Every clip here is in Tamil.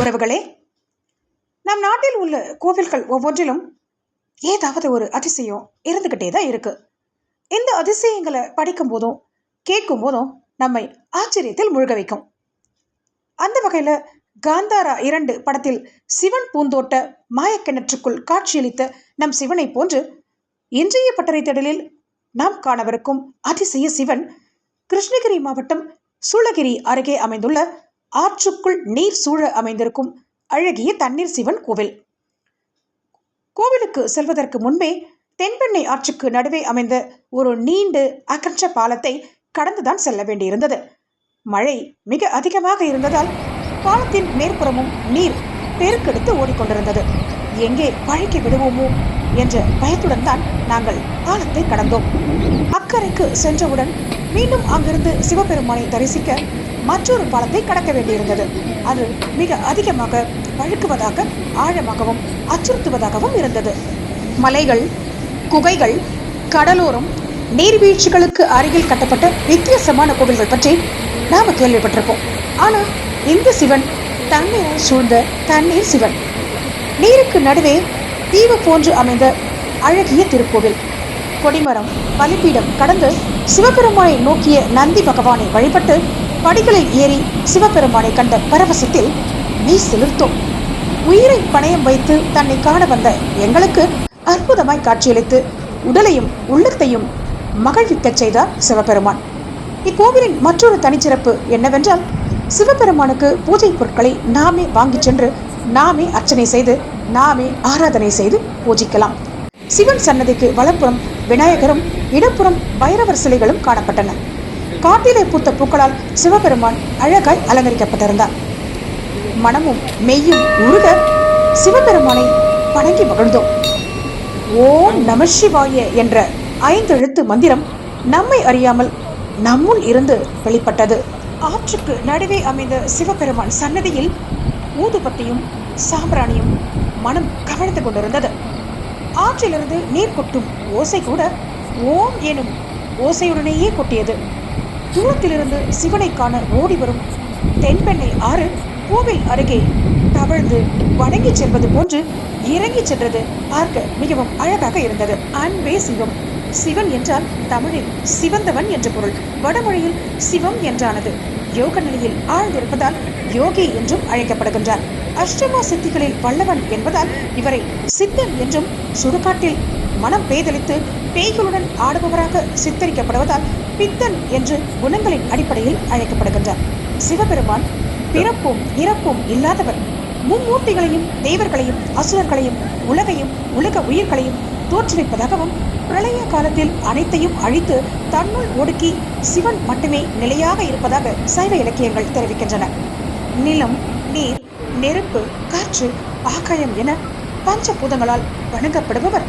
உறவுகளே நம் நாட்டில் உள்ள கோவில்கள் ஒவ்வொன்றிலும் ஏதாவது ஒரு அதிசயம் இருந்துகிட்டே தான் இருக்கு. இந்த அதிசயங்களை படிக்கும் போதும் கேட்கும் போதும் நம்மை ஆச்சரியத்தில் முழுக வைக்கும். அந்த வகையில் காந்தாரா இரண்டு படத்தில் சிவன் பூந்தோட்ட மாயக்கிணற்றுக்குள் காட்சியளித்த நம் சிவனை போன்று இன்றைய பட்டறை தேடலில் நாம் காணவிருக்கும் அதிசய சிவன் கிருஷ்ணகிரி மாவட்டம் சூளகிரி அருகே அமைந்துள்ள ஆற்றுக்குள் நீர் சூழ அமைந்திருக்கும் அழகிய தண்ணீர் சிவன் கோவில். கோவிலுக்கு செல்வதற்கு முன்பே தென்பெண்ணை ஆற்றுக்கு நடுவே அமைந்த ஒரு நீண்டு அகற்ற பாலத்தை கடந்துதான் செல்ல வேண்டியிருந்தது. மழை மிக அதிகமாக இருந்ததால் பாலத்தின் மேற்புறமும் நீர் பெருக்கெடுத்து ஓடிக்கொண்டிருந்தது. எங்கே பழைக்க விடுவோமோ என்ற பயத்துடன் தான் நாங்கள் பாலத்தை கடந்தோம். அக்கறைக்கு சென்றவுடன் மீண்டும் அங்கிருந்து சிவபெருமானை தரிசிக்க மற்றொரு பாலத்தை கடக்க வேண்டியிருந்தது. அது மிக அதிகமாக வழுக்குவதாக ஆழமாகவும் அச்சுறுத்துவதாகவும் இருந்தது. மலைகள் குகைகள் கடலோரம் நீர்வீழ்ச்சிகளுக்கு அருகில் கட்டப்பட்ட வித்தியாசமான கோவில்கள் பற்றி நாம கேள்விப்பட்டிருப்போம். ஆனா இந்த சிவன் தண்ணீரால் சூழ்ந்த தண்ணீர் சிவன். நீருக்கு நடுவே தீவு போன்று அமைந்த அழகிய திருக்கோவில். கொடிமரம் பலிப்பீடம் கடந்து சிவபெருமானை நோக்கிய நந்தி பகவானை வழிபட்டு படிகளில் ஏறி சிவபெருமானை கண்ட பரவசத்தில் நீ சிலிர்த்தோம். உயிரை பணயம் வைத்து தன்னை காண வந்த எங்களுக்கு அற்புதமாய் காட்சியளித்து உடலையும் உள்ளத்தையும் மகிழ்விக்கச் செய்தார் சிவபெருமான். இக்கோவிலின் மற்றொரு தனிச்சிறப்பு என்னவென்றால் சிவபெருமானுக்கு பூஜை பொருட்களை நாமே வாங்கிச் சென்று நாமே அர்ச்சனை செய்து நாமே ஆராதனை செய்து பூஜிக்கலாம். சிவன் சன்னதிக்கு வலப்புறம் விநாயகரும் இடப்புறம் பைரவர் சிலைகளும் காணப்பட்டன. காட்டிலே பூத்த பூக்களால் சிவபெருமான் அழகாய் அலங்கரிக்கப்பட்டிருந்தார். மனமும் மெய்யும் உருக சிவபெருமானை வணங்கி மகிழ்ந்தோம். ஓம் நம சிவாய என்ற ஐந்தெழுத்து மந்திரம் நம்மை அறியாமல் நம்முள் இருந்து வெளிப்பட்டது. ஆற்றுக்கு நடுவே அமைந்த சிவபெருமான் சன்னதியில் ஊதுபத்தியும் சாம்பிராணியும் மனம் கவிழ்ந்து கொண்டிருந்தது. ஆற்றிலிருந்து நீர் கொட்டும் ஓசை கூட ஓம் எனும் ஓசையுடனேயே கொட்டியது. தூரத்திலிருந்து சிவனை காண ஓடி வரும் தென்பெண்ணை ஆறு கோவில் அருகே தவழ்ந்து வணங்கி செல்வது போன்று இறங்கி சென்றது பார்க்க மிகவும் அழகாக இருந்தது. அன்பே சிவம். சிவன் என்றால் தமிழில் சிவந்தவன் என்ற பொருள். வடமொழியில் சிவம் என்றானது. யோக நிலையில் ஆழ்ந்திருப்பதால் யோகி என்றும் அழைக்கப்படுகின்றார். அஷ்டமா சித்திகளில் வல்லவன் என்பதால் இவரை சித்தன் என்றும் சுடுகாட்டில் மனம் பேதலித்து பேய்களுடன் ஆடுபவராக சித்தரிக்கப்படுவதால் பித்தன் என்று குணங்களின் அடிப்படையில் அழைக்கப்படுகின்றார். சிவபெருமான் பிறப்பும் இறப்பும் இல்லாதவர். மும்மூர்த்திகளையும் தேவர்களையும் அசுரர்களையும் உலகையும் உலக உயிர்களையும் தோற்றுவிப்பதாகவும் பிரளய காலத்தில் அனைத்தையும் அழித்து தன்னுள் ஒடுக்கி சிவன் மட்டுமே நிலையாக இருப்பதாக சைவ இலக்கியங்கள் தெரிவிக்கின்றன. நிலம் நீர் நெருப்பு காற்று ஆகாயம் என பஞ்சபூதங்களால் வணங்கப்படுபவர்.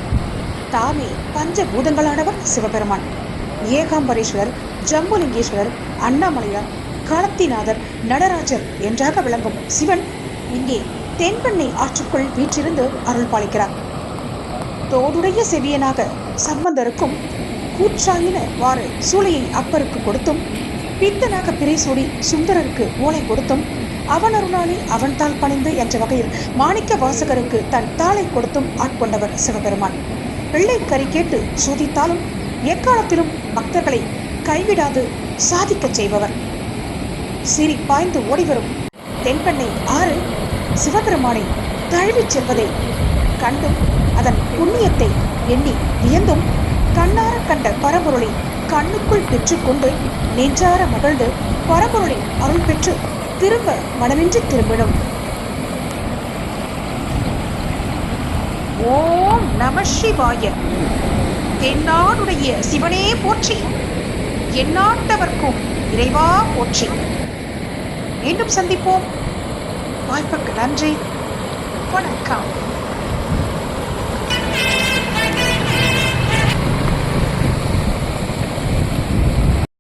தாமே பஞ்சபூதங்களானவர் சிவபெருமான். ஏகாம்பரேஸ்வரர் ஜம்புலிங்கேஸ்வரர் அண்ணாமலையார் காலத்திநாதர் நடராஜர் என்றாக விளங்கும் சிவன் இங்கே தென்பெண்ணை ஆற்றுக்குள் வீற்றிருந்து அருள் பாலிக்கிறார். தோடுடைய செவியனாக சம்பந்தருக்கும் கூற்றாயின வாறு சூளையை அப்பருக்கு கொடுத்தும் பித்தனாக பிரைசூடி சுந்தரருக்கு ஓலை கொடுத்தும் அவன் அருளாளி அவன் தாள் பணிந்து என்ற வகையில் மாணிக்க வாசகருக்கு தன் தாளை கொடுத்தும் ஆட்கொண்டவர் சிவபெருமான். பிள்ளை கறி கேட்டு சோதித்தாலும் எக்காலத்திலும் பக்தர்களை கைவிடாது சாதிக்கச் செய்பவர். சிரி பாய்ந்து ஓடிவரும் தென்பெண்ணை ஆறு சிவபெருமானை தழுவிச் செல்வதை. கண்டும் அதன் புண்ணியத்தை எண்ணி வியந்தும் கண்ணார கண்ட பரம்பொருளை கண்ணுக்குள் பெற்றுக்கொண்டு நெஞ்சார மகிழ்ந்து பரபொருளின் அருள் பெற்று திரும்ப மனமின்றி திரும்பிடும். ஓம் நம சிவாய. தென்னாடுடைய சிவனே போற்றி. எந்நாட்டவர்க்கும் இறைவா போற்றி. மீண்டும் சந்திப்போம். வாய்ப்புக்கு நன்றி. வணக்கம்.